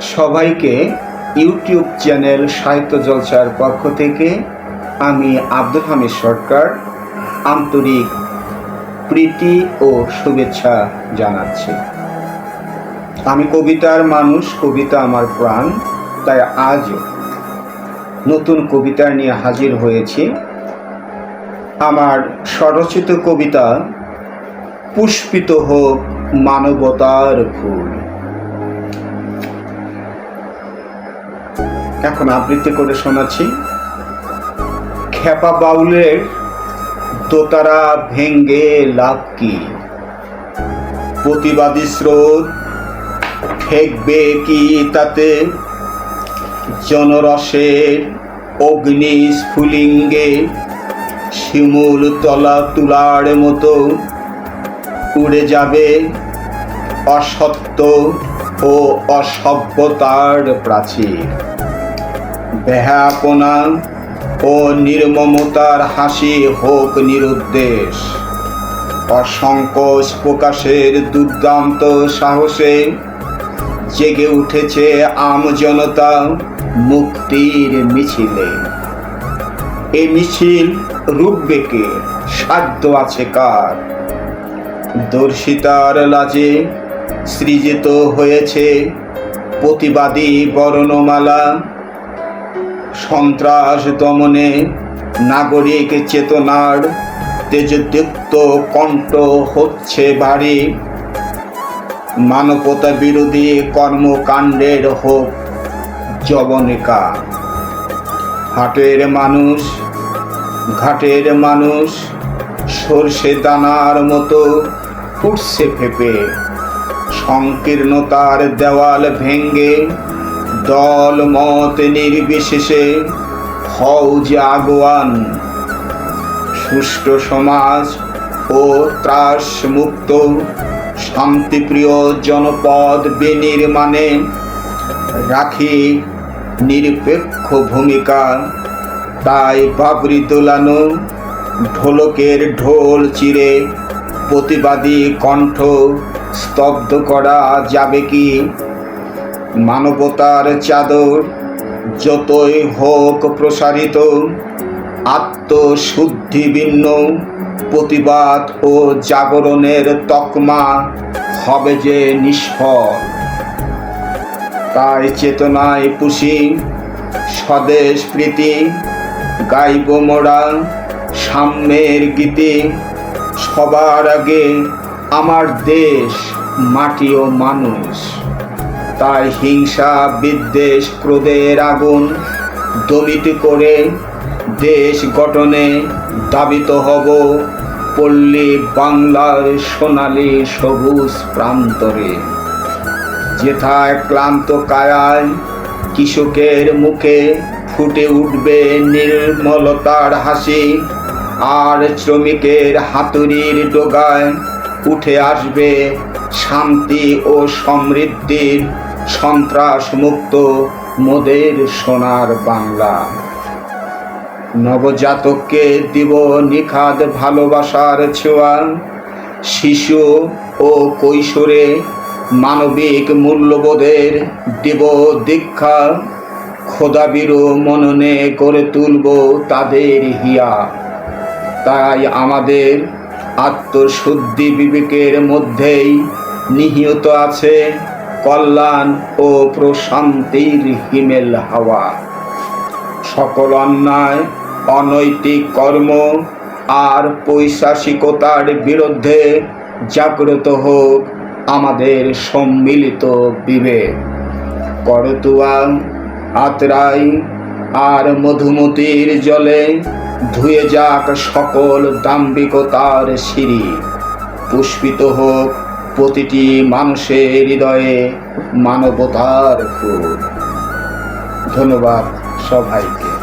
সবাইকে YouTube channel সাহিত্য জলসার পক্ষ থেকে আমি আব্দুল হামিদ সরকার আন্তরিক প্রীতি ও শুভেচ্ছা জানাচ্ছি। আমি কবিতার মানুষ, কবিতা আমার প্রাণ, তাই আজ নতুন কবিতা নিয়ে হাজির হয়েছি। আমার স্বরচিত কবিতা, পুষ্পিত হোক মানবতার ফুল। এখন আবৃত্তি করে শোনাচ্ছি। খেপা বাউলের দোতারা ভেঙ্গে লাভ কি? প্রতিবাদী স্রোত ঠেকবে কি তাতে? জনরসের অগ্নি স্ফুলিঙ্গে শিমুল তলা তুলার মতো উড়ে যাবে অসত্য ও অসভ্যতার প্রাচীর। ব্যাহাপনা ও নির্মমতার হাসি হোক নিরুদ্দেশ। অসংকোচ প্রকাশের দুর্দান্ত সাহসে জেগে উঠেছে আম জনতা মুক্তির মিছিলে। এ মিছিল রূপবেকে সাধ্য আছে কার? দর্শিতার লাজে সৃজিত হয়েছে প্রতিবাদী বর্ণমালা সন্ত্রাস দমনে নাগরিক চেতনার তেজদীপ্ত কণ্ঠ হচ্ছে ভারী মানবতা বিরোধী কর্মকাণ্ডের হোক জবনিকা। হাটের মানুষ, ঘাটের মানুষ, সর্ষে দানার মতো ফুটছে ফেপে। সংকীর্ণতার দেওয়াল ভেঙ্গে দল মত নির্বিশেষে হও যে আগুয়ান। সুষ্ঠু সমাজ ও ত্রাস মুক্ত শান্তিপ্রিয় জনপদ বিনির্মাণে রাখি নিরপেক্ষ ভূমিকা। তাই বাবরি দোলানো, ঢোলকের ঢোল চিরে প্রতিবাদী কণ্ঠ স্তব্ধ করা যাবে কি? মানবতার চাদর যতই হোক প্রসারিত আত্মশুদ্ধিভিন্ন প্রতিবাদ ও জাগরণের তকমা হবে যে নিষ্ফল। তাই চেতনায় পুষি, স্বদেশ প্রীতি, গাইব মোড়া সাম্যের গীতি, সবার আগে আমার দেশ, মাটি ও মানুষ। তাই হিংসা, বিদ্বেষ, ক্রোধের আগুন দমিত করে দেশ গঠনে দাবিত হব পল্লী বাংলার সোনালী সবুজ প্রান্তরে। যেথায় ক্লান্ত কায়ায় কৃষকের মুখে ফুটে উঠবে নির্মলতার হাসি, আর শ্রমিকের হাতুড়ির ডোগায় উঠে আসবে শান্তি ও সমৃদ্ধির সন্ত্রাস মুক্ত মোদের সোনার বাংলা। নবজাতককে দিব নিখাদ ভালোবাসার ছোঁয়া শিশু ও কৈশোরে মানবিক মূল্যবোধের দিব দীক্ষা। খোদাবিরু মননে করে তুলব তাদের হিয়া। তাই আমাদের আত্মশুদ্ধি বিবেকের মধ্যেই নিহিত আছে কল্যাণ ও প্রশান্তির হিমেল হাওয়া। সকল অন্যায়, অনৈতিক কর্ম আর পৈশাসিকতার বিরুদ্ধে জাগ্রত হোক আমাদের সম্মিলিত বিবেক। করতুয়া, আতরাই আর মধুমতির জলে ধুয়ে যাক সকল দাম্ভিকতার সিঁড়ি। পুষ্পিত হোক প্রতিটি মানুষের হৃদয়ে মানবতার ধন্যবাদ সবাইকে।